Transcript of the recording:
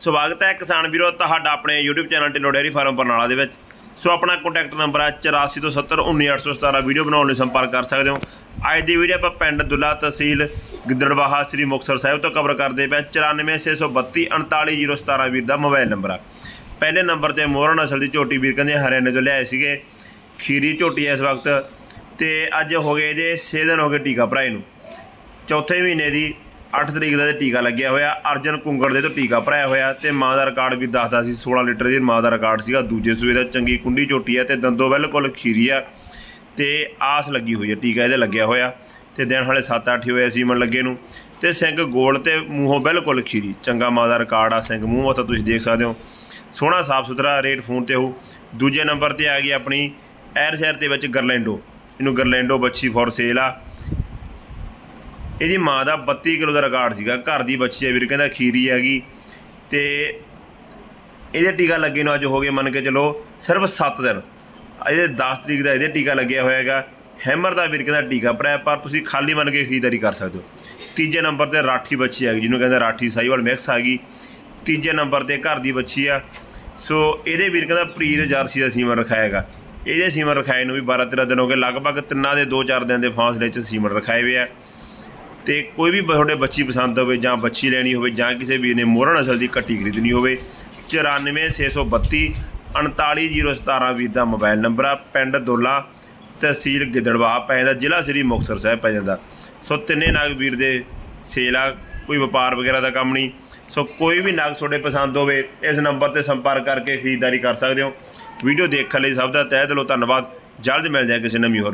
ਸਵਾਗਤ ਹੈ ਕਿਸਾਨ ਵੀਰੋ, ਤੁਹਾਡਾ ਆਪਣੇ YouTube channel Dhillon dairy farm Barnala ਦੇ ਵਿੱਚ। ਸੋ ਆਪਣਾ ਕੰਟੈਕਟ ਨੰਬਰ ਹੈ 84 ਤੋਂ 70 19817 ਵੀਡੀਓ ਬਣਾਉਣ ਲਈ ਸੰਪਰਕ ਕਰ ਸਕਦੇ ਹੋ। ਅੱਜ ਦੀ ਵੀਡੀਓ ਆਪਾਂ ਪਿੰਡ ਦੁੱਲਾ ਤਹਿਸੀਲ ਗਿੱਦੜਵਾਹਾ ਸ੍ਰੀ ਮੁਕਤਸਰ ਸਾਹਿਬ ਤੋਂ ਕਵਰ ਕਰਦੇ ਪਏ 94632 39017 ਵੀਰ ਦਾ ਮੋਬਾਈਲ ਨੰਬਰ ਆ। ਪਹਿਲੇ ਨੰਬਰ ਤੇ ਮੋਹਰਾ ਨਸਲ ਦੀ ਝੋਟੀ ਵੀਰ ਕਹਿੰਦੇ ਹਰਿਆਣੇ ਤੋਂ ਲਿਆਏ ਸੀਗੇ ਖੀਰੀ ਝੋਟੀ ਹੈ ਇਸ ਵਕਤ। ਤੇ ਅੱਜ ਹੋ ਗਏ ਜੇ 6 ਦਿਨ ਹੋ ਗਏ ਟੀਕਾ ਭਰਾਏ ਨੂੰ। ਚੌਥੇ ਮਹੀਨੇ ਦੀ 8 ਤਰੀਕ ਦਾ ਤੇ ਟੀਕਾ ਲੱਗਿਆ ਹੋਇਆ। ਅਰਜਨ ਕੁੰਗੜ ਦੇ ਤੋਂ ਟੀਕਾ ਭਰਾਇਆ ਹੋਇਆ ਤੇ ਮਾਂ ਦਾ ਰਿਕਾਰਡ ਵੀ ਦੱਸਦਾ ਸੀ 16 ਲੀਟਰ ਦੀ ਮਾਂ ਦਾ ਰਿਕਾਰਡ ਸੀਗਾ। ਦੂਜੇ ਸੂਏ ਦਾ ਚੰਗੀ ਕੁੰਡੀ ਝੋਟੀ ਹੈ ਤੇ ਦੰਦੋ ਬਿਲਕੁਲ ਖੀਰੀ ਆ ਤੇ ਆਸ ਲੱਗੀ ਹੋਈ ਹੈ, ਟੀਕਾ ਇਹਦੇ ਲੱਗਿਆ ਹੋਇਆ। ਤੇ ਦਿਨ ਹਾਲੇ 7-8 ਹੋਏ ਸੀਮਨ ਲੱਗੇ ਨੂੰ। ਤੇ ਸਿੰਘ ਗੋਲ ਤੇ ਮੂੰਹੋਂ ਬਿਲਕੁਲ ਖੀਰੀ। ਚੰਗਾ ਮਾਂ ਦਾ ਰਿਕਾਰਡ ਆ ਸਿੰਘ ਮੂੰਹ ਤਾਂ ਤੁਸੀਂ ਦੇਖ ਸਕਦੇ ਹੋ। ਸੋਹਣਾ ਸਾਫ਼ ਸੁਥਰਾ ਰੇਟ ਫੋਨ ਤੇ ਹੋ। ਦੂਜੇ ਨੰਬਰ ਤੇ ਆ ਗਈ ਆਪਣੀ ਐਰ ਸ਼ਹਿਰ ਦੇ ਵਿੱਚ ਗਰਲੈਂਡੋ। ਇਹਨੂੰ ਗਰਲੈਂਡੋ ਬੱਚੀ ਫੋਰ ਸੇਲ ਆ। ਇਹਦੀ ਮਾਂ ਦਾ 32 ਕਿਲੋ ਦਾ ਰਿਕਾਰਡ ਸੀਗਾ, ਘਰ ਦੀ ਬੱਚੀ ਹੈ ਵੀਰ, ਕਹਿੰਦਾ ਖੀਰੀ ਹੈਗੀ। ਤੇ ਇਹਦੇ ਟੀਕਾ ਲੱਗੇ ਨੂੰ ਅੱਜ ਹੋ ਗਏ ਮੰਨ ਕੇ ਚਲੋ ਸਿਰਫ 7 ਦਿਨ। ਇਹਦੇ 10 ਤਰੀਕ ਦਾ ਇਹਦੇ ਟੀਕਾ ਲੱਗਿਆ ਹੋਇਆ ਹੈਗਾ। ਹੈਮਰ ਦਾ ਵੀਰ ਕਹਿੰਦਾ ਟੀਕਾ ਭਰਾਇਆ ਪਰ ਤੁਸੀਂ ਖਾਲੀ ਮੰਨ ਕੇ ਖਰੀਦਦਾਰੀ ਕਰ ਸਕਦੇ ਹੋ। ਤੀਜੇ ਨੰਬਰ ਤੇ ਰਾਠੀ ਬੱਚੀ ਹੈਗੀ, ਜਿਹਨੂੰ ਕਹਿੰਦਾ ਰਾਠੀ ਸਾਈਵਾਲ ਮਿਕਸ ਆ ਗਈ। ਤੀਜੇ ਨੰਬਰ ਤੇ ਘਰ ਦੀ ਬੱਚੀ ਆ। ਸੋ ਇਹਦੇ ਵੀਰ ਕਹਿੰਦਾ ਪ੍ਰੀਤ ਜਰਸੀ ਦਾ ਸੀਮਨ ਰਖਾਏਗਾ ਇਹਦੇ ਸੀਮਨ ਰਖਾਏ ਨੂੰ ਵੀ 12 13 ਦਿਨ ਹੋ ਗਏ, ਲਗਭਗ ਤਿੰਨਾਂ ਦੇ 2-4 ਦਿਨ ਦੇ ਫਾਸਲੇ 'ਚ ਸੀਮਨ ਰਖਾਏ ਹੋਏ ਆ। ਤੇ ਕੋਈ ਵੀ ਤੁਹਾਡੇ ਬੱਚੀ ਪਸੰਦ ਹੋਵੇ ਜਾਂ ਬੱਚੀ ਲੈਣੀ ਹੋਵੇ ਜਾਂ ਕਿਸੇ ਵੀਰ ਨੇ ਮੋਹਰਾ ਨਸਲ ਦੀ ਕੱਟੀ ਖਰੀਦਣੀ ਹੋਵੇ 94632 39017 ਵੀਰ ਦਾ ਮੋਬਾਈਲ ਨੰਬਰ ਆ, ਪਿੰਡ ਦੋਲਾ ਤਹਿਸੀਲ ਗਿੱਦੜਵਾ ਪੈ ਜਾਂਦਾ, ਜ਼ਿਲ੍ਹਾ ਸ੍ਰੀ ਮੁਕਤਸਰ ਸਾਹਿਬ ਪੈ ਜਾਂਦਾ। ਸੋ ਤਿੰਨੇ ਨਾਗ ਵੀਰ ਦੇ ਸੇਲ ਆ, ਕੋਈ ਵਪਾਰ ਵਗੈਰਾ ਦਾ ਕੰਮ ਨਹੀਂ। ਸੋ ਕੋਈ ਵੀ ਨਾਗ ਤੁਹਾਡੇ ਪਸੰਦ ਹੋਵੇ, ਇਸ ਨੰਬਰ ਤੇ ਸੰਪਰਕ ਕਰਕੇ ਖਰੀਦਦਾਰੀ ਕਰ ਸਕਦੇ ਹੋ। ਵੀਡੀਓ ਦੇਖਣ ਲਈ ਸਭ ਦਾ ਤਹਿ ਦਿਲੋਂ ਧੰਨਵਾਦ। ਜਲਦ ਮਿਲਦੇ ਹਾਂ ਕਿਸੇ ਨਵੀਂ ਹੋਰ